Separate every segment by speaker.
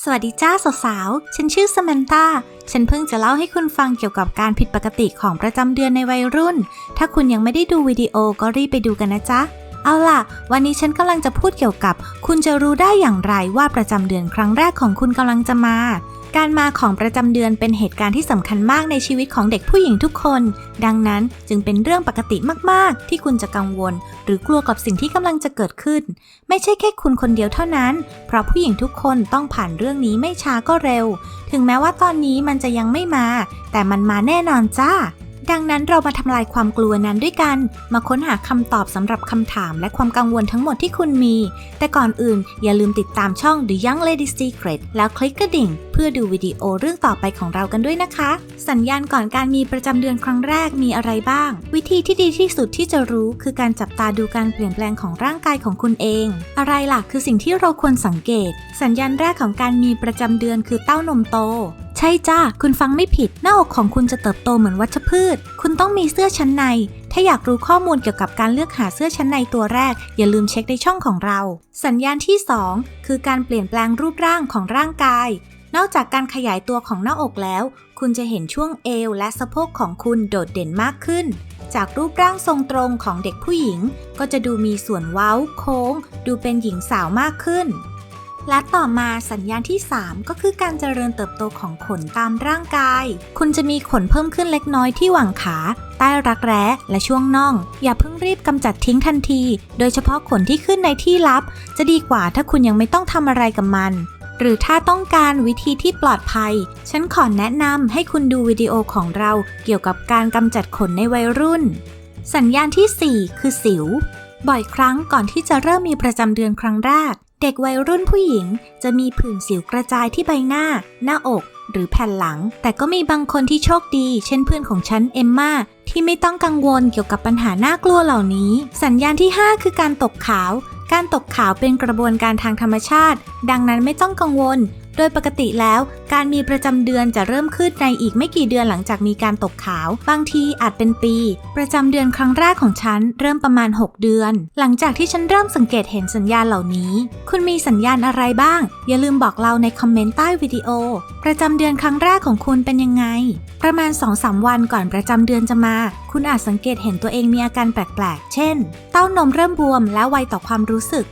Speaker 1: สวัสดีจ้าสาวๆ ฉันชื่อสมันตาฉันเพิ่งจะเล่าให้คุณฟังเกี่ยวกับการผิดปกติของประจำเดือนในวัยรุ่น ถ้าคุณยังไม่ได้ดูวิดีโอก็รีบไปดูกันนะจ๊ะ เอาล่ะ วันนี้ฉันกำลังจะพูดเกี่ยวกับ คุณจะรู้ได้อย่างไรว่าประจำเดือนครั้งแรกของคุณกำลังจะมา การมาของประจำเดือนเป็นเหตุการณ์ที่สำคัญมากในชีวิตของเด็กผู้หญิงทุกคน ดังนั้นจึงเป็นเรื่องปกติมาก ๆ ที่คุณจะกังวล หรือกลัวกับสิ่งที่กำลังจะเกิดขึ้น ไม่ใช่แค่คุณคนเดียวเท่านั้น เพราะผู้หญิงทุกคนต้องผ่านเรื่องนี้ไม่ช้าก็เร็ว ถึงแม้ว่าตอนนี้มันจะยังไม่มา แต่มันมาแน่นอนจ้า ดังนั้นเรามาทำลายความกลัวนั้นด้วยกัน มาค้นหาคำตอบสำหรับคำถามและความกังวลทั้งหมดที่คุณมี แต่ก่อนอื่นอย่าลืมติดตามช่อง The Young Lady Secret แล้วคลิกกระดิ่ง เพื่อดูวิดีโอเรื่องต่อไปของเรากันด้วยนะคะ สัญญาณก่อนการมีประจำเดือนครั้งแรกมีอะไรบ้าง วิธีที่ดีที่สุดที่จะรู้คือการจับตาดูการเปลี่ยนแปลงของร่างกายของคุณเอง อะไรล่ะคือสิ่งที่เราควรสังเกต สัญญาณแรกของการมีประจำเดือนคือเต้านมโต ช่จ้า คุณฟังไม่ผิด หน้าอกของคุณจะเติบโตเหมือนวัชพืช คุณต้องมีเสื้อชั้นใน ถ้าอยากรู้ข้อมูลเกี่ยวกับการเลือกหาเสื้อชั้นในตัวแรก อย่าลืมเช็คในช่องของเรา สัญญาณที่ 2 คือการเปลี่ยนแปลงรูปร่างของร่างกาย นอกจากการขยายตัวของหน้าอกแล้ว คุณจะเห็นช่วงเอวและสะโพกของคุณโดดเด่นมากขึ้นจากรูปร่างทรงตรงของเด็กผู้หญิง ก็จะดูมีส่วนเว้าโค้ง ดูเป็นหญิงสาวมากขึ้น และต่อมาสัญญาณที่ 3 ก็คือการเจริญเติบโตของขนตามร่างกาย คุณจะมีขนเพิ่มขึ้นเล็กน้อยที่หว่างขา ใต้รักแร้และช่วงน่อง อย่าเพิ่งรีบกำจัดทิ้งทันที โดยเฉพาะขนที่ขึ้นในที่ลับ จะดีกว่าถ้าคุณยังไม่ต้องทำอะไรกับมัน หรือถ้าต้องการวิธีที่ปลอดภัย ฉันขอแนะนำให้คุณดูวิดีโอของเราเกี่ยวกับการกำจัดขนในวัยรุ่น สัญญาณที่ 4 คือสิว บ่อยครั้งก่อนที่จะเริ่มมีประจำเดือนครั้งแรก เด็กวัยรุ่นผู้หญิงจะมีผื่นสิวกระจายที่ใบหน้า หน้าอก หรือแผ่นหลัง แต่ก็มีบางคนที่โชคดี เช่นเพื่อนของฉันเอมมาที่ไม่ต้องกังวลเกี่ยวกับปัญหาน่ากลัวเหล่านี้ สัญญาณที่ 5 คือการตกขาว การตกขาวเป็นกระบวนการทางธรรมชาติ ดังนั้นไม่ต้องกังวล โดยปกติแล้ว การมีประจำเดือนจะเริ่มขึ้นในอีกไม่กี่เดือนหลังจากมีการตกขาว บางทีอาจเป็นปี ประจำเดือนครั้งแรกของฉันเริ่มประมาณ 6 เดือน หลังจากที่ฉันเริ่มสังเกตเห็นสัญญาณเหล่านี้ คุณมีสัญญาณอะไรบ้าง อย่าลืมบอกเราในคอมเมนต์ใต้วิดีโอ ประจำเดือนครั้งแรกของคุณเป็นยังไง ประมาณ 2-3 วันก่อนประจำเดือนจะมา คุณอาจสังเกตเห็นตัวเองมีอาการแปลกๆ เช่น เต้านมเริ่มบวมและไวต่อความรู้สึก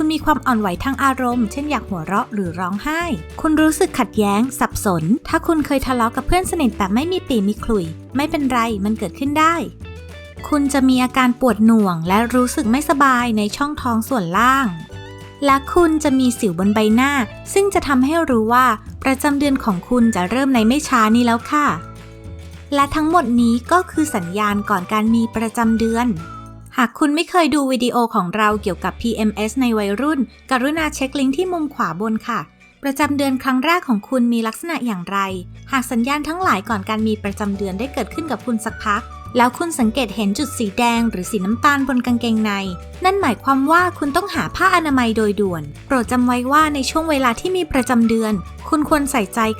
Speaker 1: คุณมีความอ่อนไหวทางอารมณ์ เช่นอยากหัวเราะหรือร้องไห้ คุณรู้สึกขัดแย้ง สับสน ถ้าคุณเคยทะเลาะกับเพื่อนสนิทแบบไม่มีปีมีขลุย ไม่เป็นไรมันเกิดขึ้นได้ คุณจะมีอาการปวดหน่วง และรู้สึกไม่สบายในช่องท้องส่วนล่าง และคุณจะมีสิวบนใบหน้า ซึ่งจะทำให้รู้ว่าประจำเดือนของคุณจะเริ่มในไม่ช้านี้แล้วค่ะ และทั้งหมดนี้ก็คือสัญญาณก่อนการมีประจำเดือน หากคุณไม่เคยดูวิดีโอของเราเกี่ยวกับ PMS ในวัยรุ่น กรุณาเช็คลิงก์ที่มุมขวาบนค่ะ ประจำเดือนครั้งแรกของคุณมีลักษณะอย่างไร หากสัญญาณทั้งหลายก่อนการมีประจำเดือนได้เกิดขึ้นกับคุณสักพัก แล้วคุณสังเกตเห็นจุดสีแดงหรือสีน้ำตาลบนกางเกงใน นั่นหมายความว่าคุณต้องหาผ้าอนามัยโดยด่วน โปรดจำไว้ว่าในช่วงเวลาที่มีประจำเดือน คุณควรใส่ใจกับ